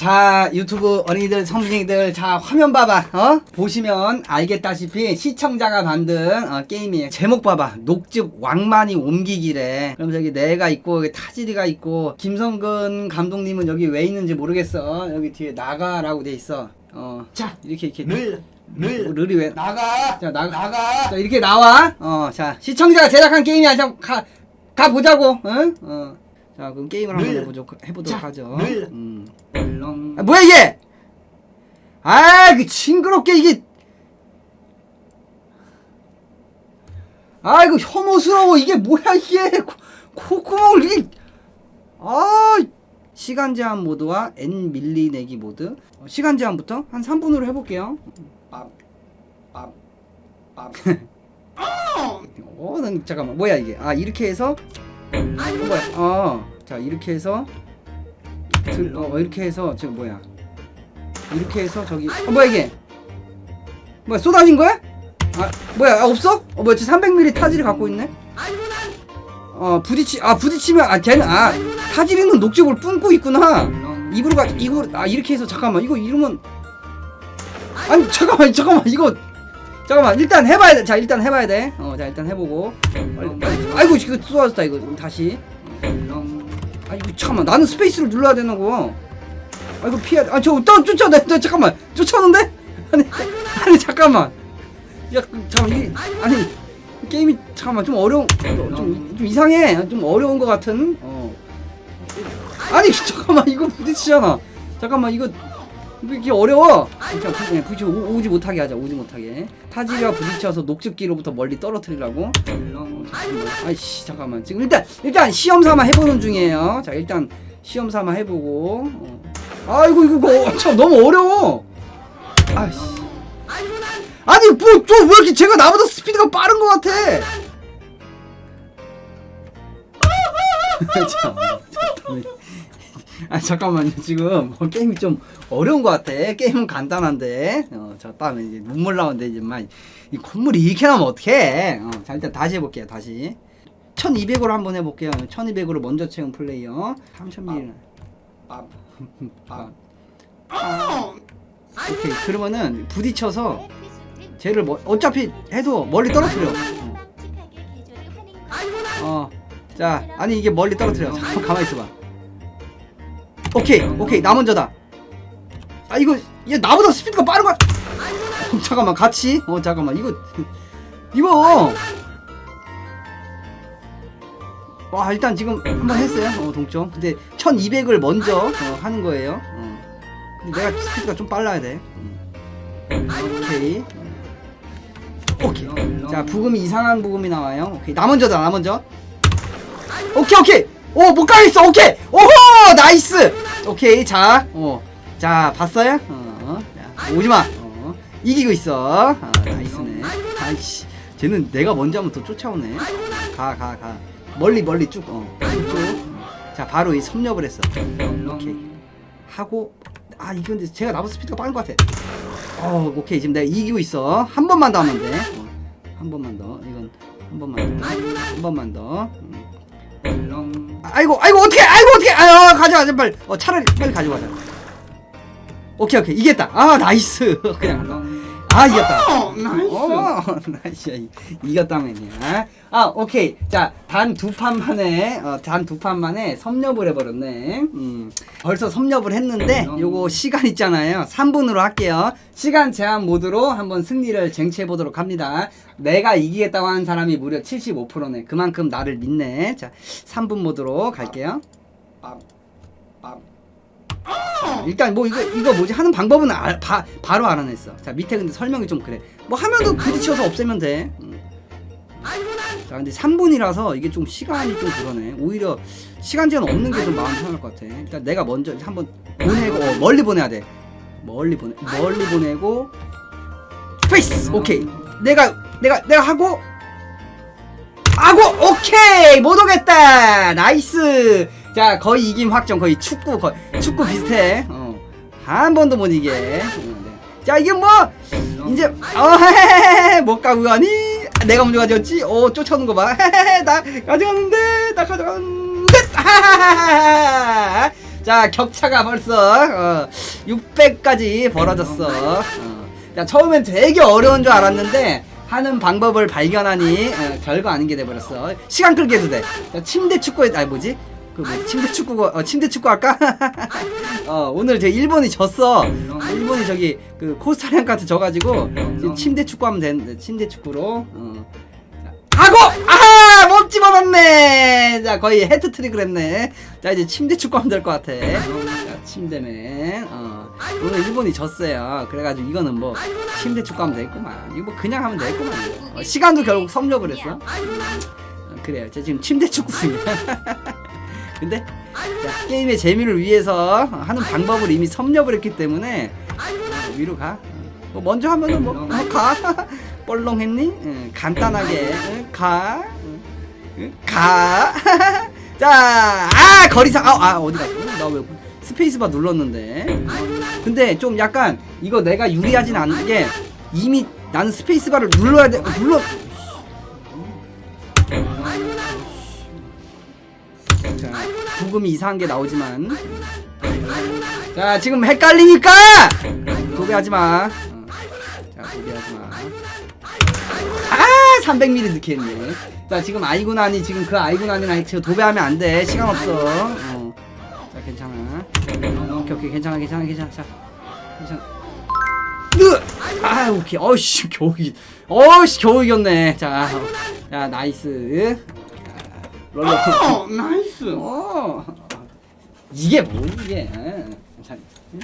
자 유튜브 어린이들 성진이들 자 화면 봐봐. 어? 보시면 알겠다시피 시청자가 만든 어, 게임이에요. 제목 봐봐. 녹즙 왕만이 옮기기래. 그럼 저기 내가 있고 여기 타지리가 있고 김성근 감독님은 여기 왜 있는지 모르겠어. 여기 뒤에 나가라고 돼 있어. 어자 이렇게 이렇게. 늘, 늘. 르리 왜? 나가. 자 나가. 나가. 자 이렇게 나와. 어 자 시청자가 제작한 게임이야. 자가 가보자고. 응? 어. 자 그럼 게임을 한번 늘. 해보죠, 해보도록 자, 하죠 늘. 음. 물렁. 아, 뭐야 이게? 아, 그 징그럽게 이게. 아, 이거 혐오스러워. 이게 뭐야 이게? 코- 콧구멍을 이게. 아, 시간 제한 모드와 N 밀리 내기 모드. 어, 시간 제한부터 한 3분으로 해볼게요. 밥. 어, 난 잠깐만. 뭐야 이게? 아, 이렇게 해서. 어, 뭐야? 어, 자 이렇게 해서. 들, 어, 이렇게 해서 지금 뭐야? 이렇게 해서 저기. 어, 뭐야 이게? 뭐야 쏟아진 거야? 아, 뭐야? 아, 없어? 어, 뭐야? 지금 300ml 타지를 갖고 있네. 어, 부딪히 아 부딪히면 아 걔는 아 타지리는 녹즙을 뿜고 있구나. 입으로 가 이거 아 이렇게 해서 잠깐만 이거 이러면 아니 잠깐만 잠깐만 이거 잠깐만 일단 해봐야 돼 자 일단 해봐야 돼 어 자 일단 해보고. 빨리, 빨리. 아이고 이거 쏟아졌다 이거. 다시. 아 이거 잠깐만 나는 스페이스를 눌러야 되는 거 아이고 피해 아저 또 쫓아 내, 내 잠깐만. 쫓아오는데? 아니 아니 잠깐만. 야 그, 잠깐 이 아니 게임이 잠깐만 좀 어려운 좀, 좀, 좀 이상해. 좀 어려운 것 같은 어. 아니 잠깐만 이거 부딪히잖아. 잠깐만 이거 왜 이렇게 어려워. 그냥 부- 그냥 부딪히 오- 오지 못하게 하자 오지 못하게. 타지와 부딪혀서 녹즙기로부터 멀리 떨어뜨리라고. 아이씨 잠깐만. 지금 일단 일단 시험 삼아 해보는 중이에요. 자 일단 시험 삼아 해보고. 어. 아이고 이거 이거 참 너무 어려워. 아이씨. 아니 뭐 좀 왜 이렇게 제가 나보다 스피드가 빠른 것 같아? 참. 아 잠깐만요. 지금 뭐 게임이 좀 어려운 것 같아. 게임은 간단한데. 어, 저 다음에 이제 눈물 나오는데 이제 막이 콧물이 이렇게 나면 어떡해? 어, 자 일단 다시 해볼게요 다시. 1200으로 한번 해볼게요. 1200으로 먼저 채운 플레이어. 3000ml 밥. 밥. 오케이. 그러면은 부딪혀서 쟤를 뭐, 어차피 해도 멀리 떨어뜨려. 어. 어. 자, 아니 이게 멀리 떨어뜨려. 잠깐 가만히 있어봐. 오케이, 오케이, 나 먼저다. 아 이거 얘 나보다 스피드가 빠른 거. 어, 잠깐만, 같이. 어, 잠깐만, 이거 이거. 와, 일단 지금 한번 했어요. 어, 동점. 근데 1200을 먼저 어, 하는 거예요. 어. 근데 내가 스피드가 좀 빨라야 돼. 음. 오케이. 오케이. 자, 부금이 이상한 부금이 나와요. 오케이. 나 먼저다, 나 먼저. 오케이, 오케이. 오, 못 가겠어. 오케이. 오호! 나이스! 오케이. 자, 어. 자, 봤어요? 어. 자, 오지 마. 어. 이기고 있어. 아, 나이스네. 아이씨. 쟤는 내가 먼저 하면 더 쫓아오네. 가, 가, 가. 멀리, 멀리 쭉. 어. 쭉. 자, 바로 이 섭렵을 했어. 오케이. 하고 아 이건 근데 제가 나보다 스피드가 빠른 것 같아. 어 오케이 지금 내가 이기고 있어. 한 번만 더 하면 돼. 어, 한 번만 더. 이건 한 번만 더. 한 번만 더. 음. 아, 아이고 아이고 어떻게 아이고 어떻게 아유 가져가자 빨리. 어 차라리 빨리 가져가자. 오케이 오케이 이겼다. 아 나이스. 그냥 물렁. 아 이겼다. 어, 나이스. 어, 나이스. 이- 이겼다면이야. 아, 오케이. 자, 단 두 판 만에, 어, 단 두 판 만에 섭렵을 해버렸네. 음, 벌써 섭렵을 했는데, 요거 시간 있잖아요. 3분으로 할게요. 시간 제한 모드로 한번 승리를 쟁취해 보도록 합니다. 내가 이기겠다고 하는 사람이 무려 75%네. 그만큼 나를 믿네. 자, 3분 모드로 갈게요. 밥. 밥. 자, 일단 뭐 이거 이거 뭐지 하는 방법은 알, 바, 바로 알아냈어. 자 밑에 근데 설명이 좀 그래. 뭐 하면도 부딪혀서 없애면 돼. 음. 자 근데 3분이라서 이게 좀 시간이 좀 그러네. 오히려 시간 제한 없는 게 좀 마음 편할 것 같아. 일단 내가 먼저 한번 보내고 어, 멀리 보내야 돼. 멀리 보내 멀리 보내고 스페이스 오케이. 내가 내가 내가 하고 하고 오케이 못 오겠다 나이스 자 거의 이김 확정 거의 축구 거의 축구 비슷해 어 한 번도 못 이게 어, 네. 자 이게 뭐 이제 어 못 가고 가니 내가 먼저 가져왔지 어 쫓아오는 거봐 나 가져갔는데 나 가져갔는데 하하하하 자 격차가 벌써 어, 600까지 벌어졌어. 어. 자 처음엔 되게 어려운 줄 알았는데 하는 방법을 발견하니 어, 별거 아닌 게 돼버렸어. 시간 끌게 해도 돼. 자, 침대 축구에 아 뭐지? 그 뭐, 침대 축구 어, 침대 축구 할까? 어 오늘 제 일본이 졌어. 일본이 저기 그 코스타리카한테 져가지고 지금 침대 축구하면 되는데 침대 축구로. 어. 자, 하고 아하 못 집어넣네. 자 거의 헤트 트릭을 했네. 자 이제 침대 축구하면 될 것 같아. 자, 침대맨. 어. 오늘 일본이 졌어요. 그래가지고 이거는 뭐 침대 축구하면 되겠구만. 이거 뭐 그냥 하면 되겠구만. 어, 시간도 결국 섭렵을 했어. 어, 그래요. 저 지금 침대 축구 중이야. 근데 자, 게임의 재미를 위해서 하는 방법을 이미 섭렵을 했기 때문에 어, 위로 가. 뭐 먼저 하면은 뭐 어, 가. 뻘렁했니? 응, 간단하게 응, 가. 응, 응, 가. 자, 아 거리상 아, 아 어디 갔어? 나왜 스페이스바 눌렀는데. 근데 좀 약간 이거 내가 유리하진 않은 게 이미 나는 스페이스바를 눌러야 돼. 눌러. 부금이 이상한 게 나오지만. 자, 지금 헷갈리니까! 도배하지 마. 어. 자, 도배하지 마. 아, 300mm 늦게 했네. 자, 지금 아이구나니, 지금 그 아이구나니나 지금 도배하면 안 돼. 시간 없어. 어. 자, 괜찮아. 오케이, 오케이, 괜찮아, 괜찮아, 괜찮아. 자, 괜찮아. 으! 아, 오케이. 어이씨, 겨우 이겼, 어이씨, 겨우 이겼네. 자, 어. 자, 나이스. 어, 나이스. 어. 이게 뭐 이게? 자, 응?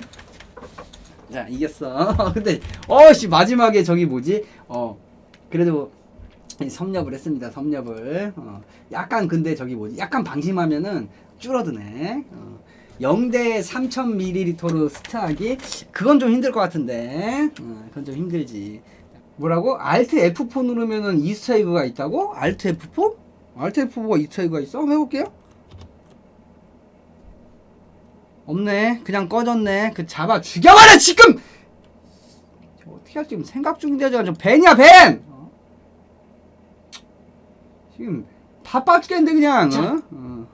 자 이겼어. 근데 어씨 마지막에 저기 뭐지? 어 그래도 섭렵을 했습니다. 섭렵을. 어, 약간 근데 저기 뭐지? 약간 방심하면은 줄어드네. 어. 0대 3000ml로 스타하기 그건 좀 힘들 것 같은데 어, 그건 좀 힘들지 뭐라고? Alt F4 누르면은 이스터에그가 있다고? Alt F4? Alt F4가 이스터에그가 있어? 한번 해볼게요 없네 그냥 꺼졌네 그 잡아 죽여버려 지금 어떻게 할지 지금 생각 중인데 저좀 벤이야 벤 어? 지금 바빠 죽겠는데 그냥 어? 어.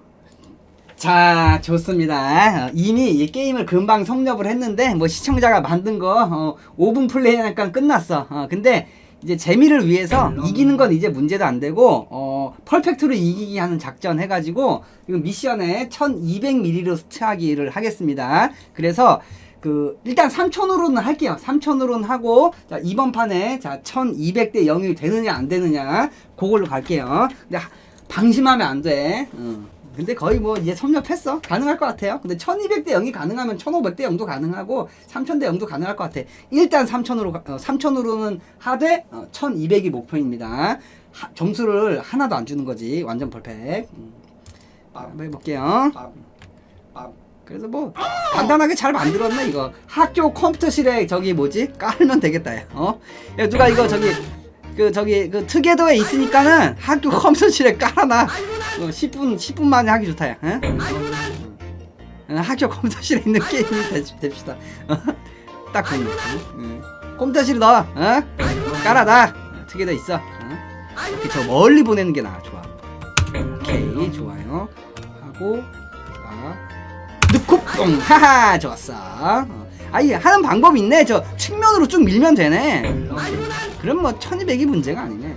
자 좋습니다 어, 이미 이 게임을 금방 섭렵을 했는데 뭐 시청자가 만든 거 어, 5분 플레이하니까 끝났어 어, 근데 이제 재미를 위해서 이기는 건 이제 문제도 안 되고 어 퍼펙트로 이기기 하는 작전 해가지고 지금 미션에 1200ml로 스트하기를 하겠습니다. 그래서 그 일단 3000으로는 할게요. 3000으로는 하고 자 이번 판에 자 1200대 0이 되느냐 안 되느냐 그걸로 갈게요. 근데 하- 방심하면 안돼. 어. 근데 거의 뭐 이제 섭렵했어. 가능할 것 같아요. 근데 1200대 0이 가능하면 1500대 0도 가능하고 3000대 0도 가능할 것 같아. 일단 3000으로 어, 3000으로는 하되 어, 1200이 목표입니다. 하- 점수를 하나도 안 주는 거지. 완전 퍼펙트 음. 자, 한번 해볼게요. 그래서 뭐 간단하게 잘 만들었네 이거. 학교 컴퓨터실에 저기 뭐지? 깔면 되겠다 야. 어? 야 누가 이거 저기 그 저기 그 투게더에 있으니까는 학교 컴퓨터실에 깔아놔. 어, 10분 10분 만에 하기 좋다 야 응? 응, 학교 컴퓨터실에 있는 게임이 되- 됩시다. 어? 딱 좋네. 응. 컴퓨터실에 넣어 어? 깔아놔. 투게더 있어 어? 이렇게 저 멀리 보내는 게 나아 좋아. 오케이 좋아요. 하고 자 넣고 뽕 하하 좋았어. 어. 아이 하는 방법이 있네. 저 측면으로 쭉 밀면 되네. 그럼 뭐 1200이 문제가 아니네.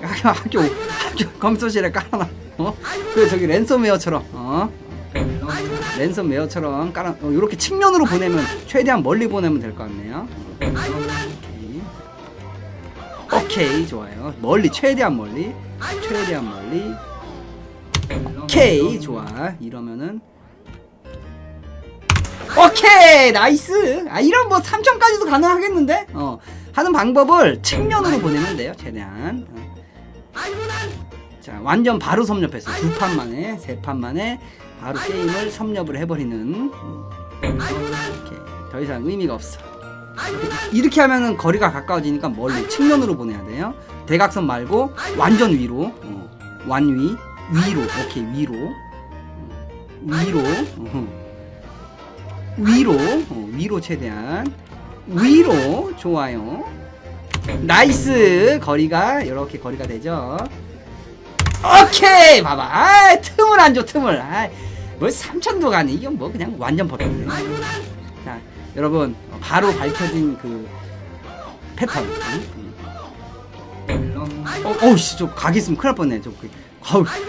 학교 학교 학교 컴퓨터실에 깔아놔. 어? 그 저기 랜섬웨어처럼 어? 랜섬웨어처럼 깔아 어, 이렇게 측면으로 보내면 최대한 멀리 보내면 될 것 같네요. 오케이. 오케이 좋아요. 멀리 최대한 멀리. 최대한 멀리. 오케이 좋아. 이러면은 오케이 나이스 아 이런 뭐 3천까지도 가능하겠는데 어 하는 방법을 측면으로 보내면 돼요 최대한 어. 자 완전 바로 섭렵했어 두 판 만에 세 판 만에 바로 게임을 섭렵을 해버리는 음. 오케이 더 이상 의미가 없어 이렇게 하면은 거리가 가까워지니까 멀리 측면으로 보내야 돼요 대각선 말고 완전 위로 어. 완위 위로 오케이 위로 어. 위로 어허. 위로 어, 위로 최대한 위로 좋아요 나이스 거리가 이렇게 거리가 되죠 오케이 봐봐 아 틈을 안줘 틈을 아, 뭐 3천도 가니 이건 뭐 그냥 완전 버렸네. 자 여러분 어, 바로 밝혀진 그 패턴. 응? 응. 어, 어우씨, 저 각 있으면 큰일 날 뻔네. 저, 그,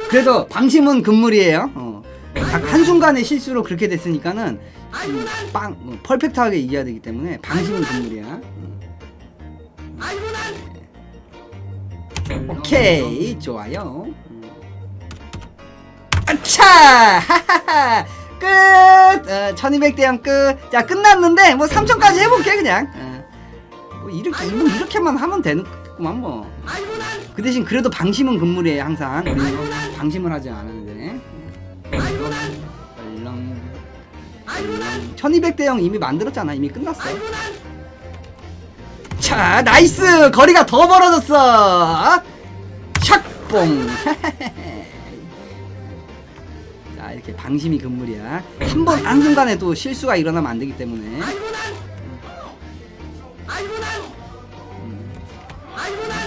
그래도 방심은 금물이에요. 어. 각 한순간의 실수로 그렇게 됐으니까는, 음, 빵, 어, 퍼펙트하게 이겨야 되기 때문에, 방심은 금물이야. 음. 네. 오케이, 좋아요. 음. 아차! 하하하! 끝! 어, 1200대 0 끝! 자, 끝났는데, 뭐 3000까지 해볼게, 그냥. 어. 뭐 이렇게, 뭐 이렇게만 하면 되는구만, 뭐. 그 대신 그래도 방심은 금물이에요 항상 방심을 하지 않았는 1200대 0 이미 만들었잖아. 이미 끝났어. 자 나이스! 거리가 더 벌어졌어. 샥뽕. 자 이렇게 방심이 금물이야. 한 번 한순간에 또 실수가 일어나면 안 되기 때문에.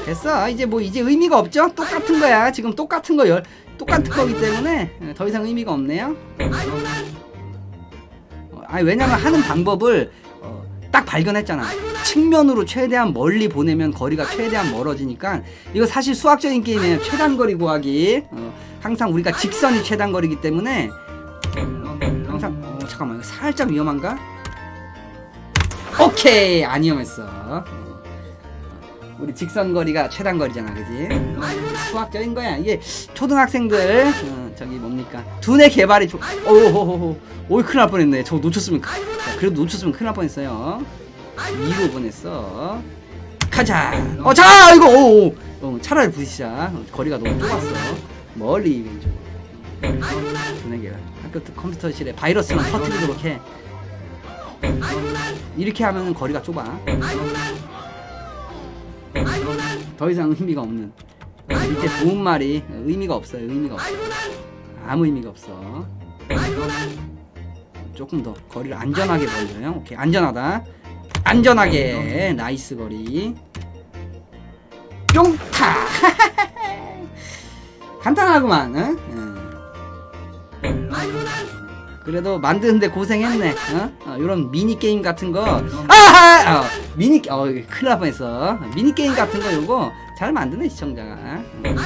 됐어. 이제 뭐 이제 의미가 없죠? 똑같은 거야. 지금 똑같은 거 열, 똑같은 거기 때문에 예, 더 이상 의미가 없네요. 어, 아니 왜냐면 하는 방법을 어, 딱 발견했잖아. 측면으로 최대한 멀리 보내면 거리가 최대한 멀어지니까 이거 사실 수학적인 게임이에요. 최단 거리 구하기. 어, 항상 우리가 직선이 최단 거리기 때문에. 항상 어, 잠깐만 살짝 위험한가? 오케이 안 위험했어 어. 우리 직선 거리가 최단 거리잖아, 그지? 수학적인 거야. 이게 초등학생들 어, 저기 뭡니까 두뇌 개발이 좀 오호호호 오이 큰일 날 뻔했네. 저거 놓쳤으면 큰- 자, 그래도 놓쳤으면 큰일 날 뻔했어요. 위로 보냈어. 가자. 어, 자, 이거 오, 오. 어, 차라리 부딪히자. 어, 거리가 너무 좁았어. 멀리 왼쪽. 두뇌 개발. 학교 컴퓨터실에 바이러스만 터뜨리도록 해. 이렇게 하면 거리가 좁아. 더 이상 의미가 없는 밑에 도움말이 의미가 없어요 의미가 없어 아무 의미가 없어. 조금 더 거리를 안전하게 벌려요. 오케이 안전하다. 안전하게. 나이스 거리. 뿅타. 간단하구만 응? 응. 그래도 만드는데 고생했네 어? 어, 이런 미니 게임 같은 거. 아하! 어, 미니 어 큰일 날 뻔했어. 미니 게임 같은 거 요거 잘 만드네 시청자가. 응.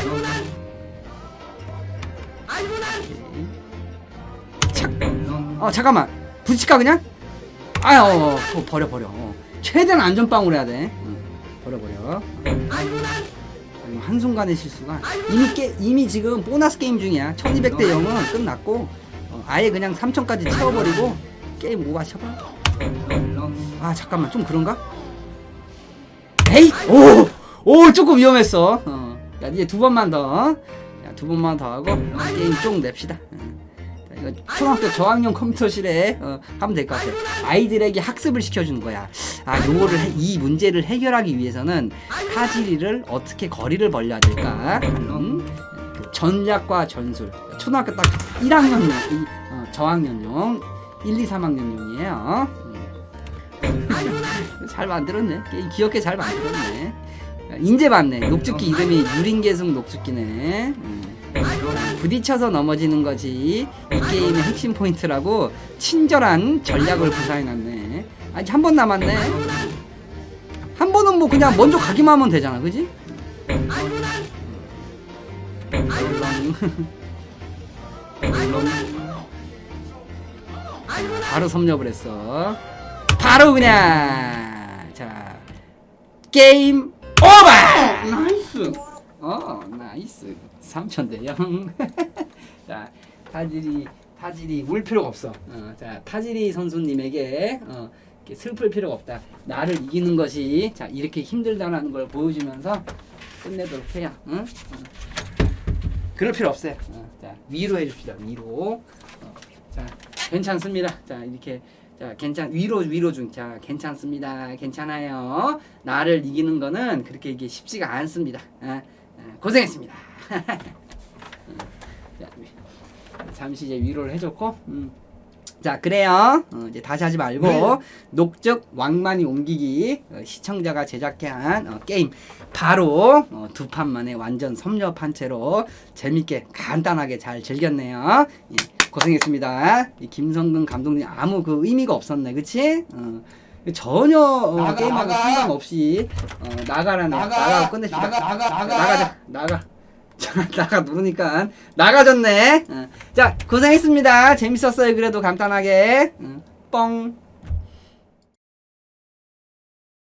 착. 어 잠깐만. 부딪힐까 그냥? 아유 어, 어, 버려 버려. 어. 최대한 안전빵으로 해야 돼. 응. 버려 버려. 아이고, 한순간의 실수가 이미 깨, 이미 지금 보너스 게임 중이야. 1200대 0은 끝났고 어, 아예 그냥 3000까지 채워버리고 게임 오버 쳐봐. 아 잠깐만. 좀 그런가? 에이 오! 오 조금 위험했어 어. 야 이제 두 번만 더 야, 두 번만 더 하고 어, 게임 좀 냅시다 어. 자, 이거 초등학교 저학년 컴퓨터실에 어, 하면 될 것 같아 아이들에게 학습을 시켜주는 거야 아 요거를 해- 이 문제를 해결하기 위해서는 타지리를 어떻게 거리를 벌려야 될까 하는 그 전략과 전술 초등학교 딱 1학년용 이, 어, 저학년용 1, 2, 3학년용이에요 음. 잘 만들었네. 귀엽게 잘 만들었네. 인제 봤네. 녹즙기 이름이 유린계승 녹즙기네. 음. 부딪혀서 넘어지는 것이 이 게임의 핵심 포인트라고 친절한 전략을 구사해놨네. 아직 한 번 남았네. 한 번은 뭐 그냥 먼저 가기만 하면 되잖아. 그지? 바로 섭렵을 했어. 바로 그냥. 자 게임 오버! 나이스. 어 나이스. 3천 대형. 자 타지리 타지리 울 필요가 없어. 어, 자 타지리 선수님에게 어, 슬플 필요가 없다. 나를 이기는 것이 자 이렇게 힘들다라는 걸 보여주면서 끝내도록 해요. 응? 어. 그럴 필요 없어요. 어, 자 위로 해줍시다 위로. 어, 자 괜찮습니다. 자 이렇게 자 괜찮 위로 위로 중자 괜찮습니다. 괜찮아요. 나를 이기는 거는 그렇게 이게 쉽지가 않습니다. 아, 아, 고생했습니다. 자, 잠시 이제 위로를 해줬고 음. 자 그래요. 어, 이제 다시 하지 말고 네. 녹적 왕만이 옮기기 어, 시청자가 제작한 어, 게임. 바로 어, 두 판 만에 완전 섭렵한 채로 재밌게 간단하게 잘 즐겼네요. 예. 고생했습니다. 이 김성근 감독님 아무 그 의미가 없었네, 그치? 어. 전혀 어, 나가, 게임하고 나가. 상관없이 어, 나가라네. 나가, 나가고 끝내시다. 나가, 나가, 나가. 나가 자. 나가. 자, 나가 누르니까 나가졌네. 어. 자, 고생했습니다. 재밌었어요. 그래도 간단하게. 어, 뻥.